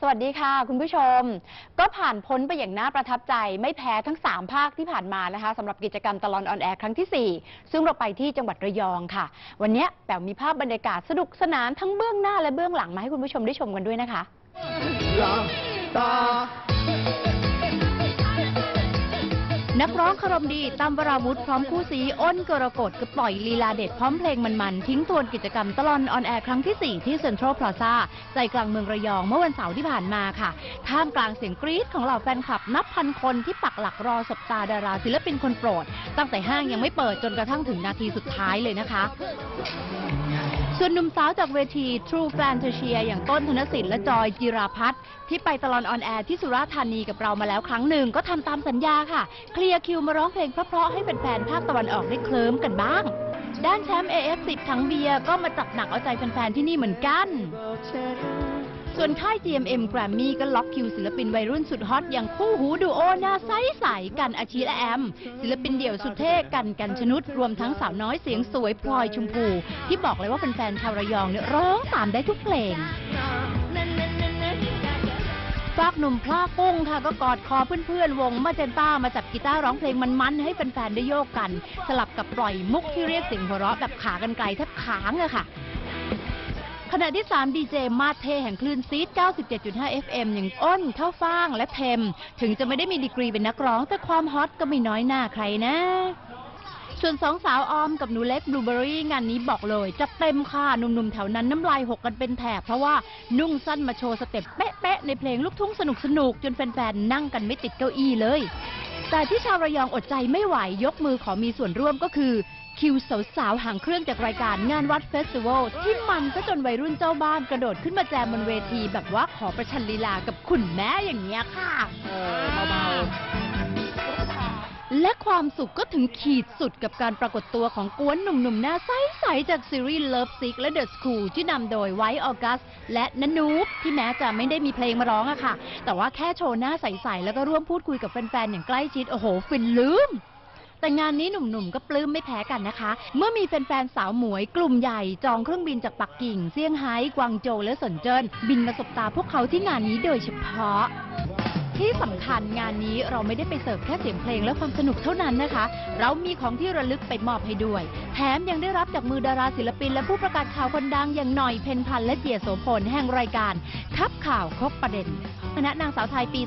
สวัสดีค่ะ คุณผู้ชม ก็ผ่านพ้นไปอย่างน่าประทับใจ ไม่แพ้ทั้ง 3 ภาคที่ผ่านมานะคะสำหรับกิจกรรมตลอนออนแอร์ครั้งที่ 4 ซึ่งเราไปที่จังหวัดระยองค่ะ วันนี้แป๋วมีภาพบรรยากาศสนุกสนานทั้งเบื้องหน้าและเบื้องหลังมาให้คุณผู้ชมได้ชมกันด้วยนะคะ นักร้องคารมดีตั้มวราวุธพร้อมคู่สีอ้นกรกฎก็ปล่อยลีลาเด็ดพร้อมเพลงมันๆ ทิ้งทวนกิจกรรมตลอนออนแอร์ครั้งที่ 4 ที่เซ็นทรัลพลาซาใจกลางเมืองระยองเมื่อวันเสาร์ที่ผ่านมาค่ะ ท่ามกลางเสียงกรี๊ดของเหล่าแฟนคลับนับพันคนที่ปักหลักรอสบตาดาราศิลปินคนโปรด ตั้งแต่ห้างยังไม่เปิดจนกระทั่งถึงนาทีสุดท้ายเลยนะคะ ส่วนหนุ่มสาวจากเวที True Fantasia อย่างต้นธนสินและจอยจิราพัฒน์ที่ไปตลอนออนแอร์ที่สุราษฎร์ธานีกับเรามาแล้วครั้งหนึ่งก็ทำตามสัญญาค่ะ เคลียร์คิวมาร้องเพลงเพราะๆให้แฟนๆภาคตะวันออกได้เคลิ้มกันบ้าง ด้านแชมป์ AF10 ทั้งเบียร์ก็มาจับหนักเอาใจแฟนๆที่นี่เหมือนกัน ส่วนค่าย GMM Grammy ก็ล็อกคิวศิลปินวัยรุ่นสุดฮอตอย่างคู่หูดูโอหน้าใสๆกันอาชีและแอม ศิลปินเดี่ยวสุดเท่กันกันชนุดรวมทั้งสาวน้อยเสียงสวยพลอยชุมพู ที่บอกเลยว่าแฟนๆชาวระยองเนี่ยร้องตามได้ทุกเพลงฝากหนุ่มพลากุ้งค่ะก็กอดคอเพื่อนๆ วงมาเจนต้ามาจับกีตาร์ร้องเพลงมันๆ ให้แฟนๆ ได้โยกกัน สลับกับปล่อยมุกที่เรียกเสียงหัวเราะแบบขากันไกลแทบค้างอะค่ะ ขณะที่ 3 ดีเจมาสเทแห่งคลื่นซีด97.5 FM อย่างอ้นเท่าฟ้างและเทมถึงจะไม่ได้มีดีกรีเป็นนักร้อง แต่ความฮอตก็ไม่น้อยหน้าใครนะ ส่วนสองสาวออมกับหนูเล็กบลูเบอรี่งานนี้บอกเลยจัดเต็มค่ะหนุ่มๆแถวนั้นน้ำลายหกกันเป็นแถบเพราะว่านุ่งสั้นมาโชว์สเต็ปเป๊ะๆในเพลงลูกทุ่งสนุกๆจนแฟนๆนั่งกันไม่ติดเก้าอี้เลยแต่ที่ชาวระยองอดใจไม่ไหวยกมือขอมีส่วนร่วมก็คือ คิวสาวๆหางเครื่องจากรายการงานวัดเฟสติวัลที่มันซะจนวัยรุ่นเจ้าบ้านกระโดดขึ้นมาแจมบนเวที แบบว่าขอประชันลีลากับคุณแม่อย่างเงี้ยค่ะเออและความสุขก็ถึงขีดสุดกับการปรากฏตัวของกวนหนุ่มๆ หน้าใสๆจากซีรีส์ Love Sick และ The School ที่นำโดยไวท์ออกัส และนันนูปที่แม้จะไม่ได้มีเพลงมาร้องอะค่ะ แต่ว่าแค่โชว์หน้าใสๆแล้วก็ร่วมพูดคุยกับแฟนๆอย่างใกล้ชิดโอ้โห ฟินลืม แต่งานนี้หนุ่มๆ ก็ปลื้มไม่แพ้กันนะคะ เมื่อมีแฟนๆ สาวหมวยกลุ่มใหญ่จองเครื่องบินจากปักกิ่งเซี่ยงไฮ้กวางโจวและสนเจิ้นบินมาสบตาพวกเขาที่งานนี้โดยเฉพาะ ที่สำคัญงานนี้เราไม่ได้ไปเสิร์ฟแค่เสียงเพลงและความสนุกเท่านั้นนะคะ เรามีของที่ระลึกไปมอบให้ด้วย แถมยังได้รับจากมือดาราศิลปิน และผู้ประกาศข่าวคนดังอย่างหน่อยเพนพันและเจียโสพลแห่งรายการ คับข่าวครบประเด็น คณะนางสาวไทยปี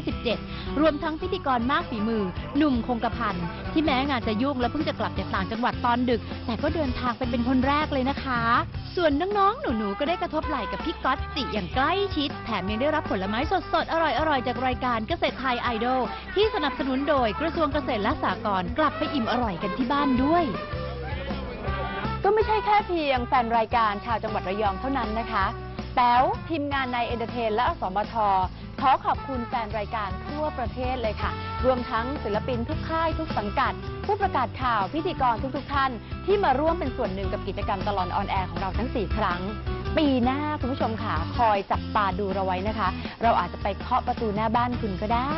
2557 รวมทั้งพิธีกรมากฝีมือ หนุ่มคงกระพันที่แม้งานจะยุ่งและเพิ่งจะกลับจากต่างจังหวัดตอนดึก แต่ก็เดินทางไปเป็นคนแรกเลยนะคะ ส่วนน้องๆ หนูๆ ก็ได้กระทบไหล่กับพี่ก๊อตจิอย่างใกล้ชิด แถมยังได้รับผลไม้สดๆ อร่อยๆ จากรายการเกษตรไทยไอดอลที่สนับสนุนโดยกระทรวงเกษตรและสหกรณ์กลับไปอิ่มอร่อยกันที่บ้านด้วยก็ไม่ใช่แค่เพียงแฟนรายการชาวจังหวัดระยองเท่านั้นนะคะ แป๋วทีมงานในเอนเตอร์เทนและอสมท ขอขอบคุณแฟนรายการทั่วประเทศเลยค่ะ รวมทั้งศิลปินทุกค่ายทุกสังกัด ผู้ประกาศข่าวพิธีกรทุกๆท่าน ที่มาร่วมเป็นส่วนหนึ่งกับกิจกรรมตลอดออนแอร์ของเราทั้ง 4 ครั้ง ปีหน้าคุณผู้ชมค่ะ คอยจับตาดูเราไว้นะคะ เราอาจจะไปเคาะประตูหน้าบ้านคุณก็ได้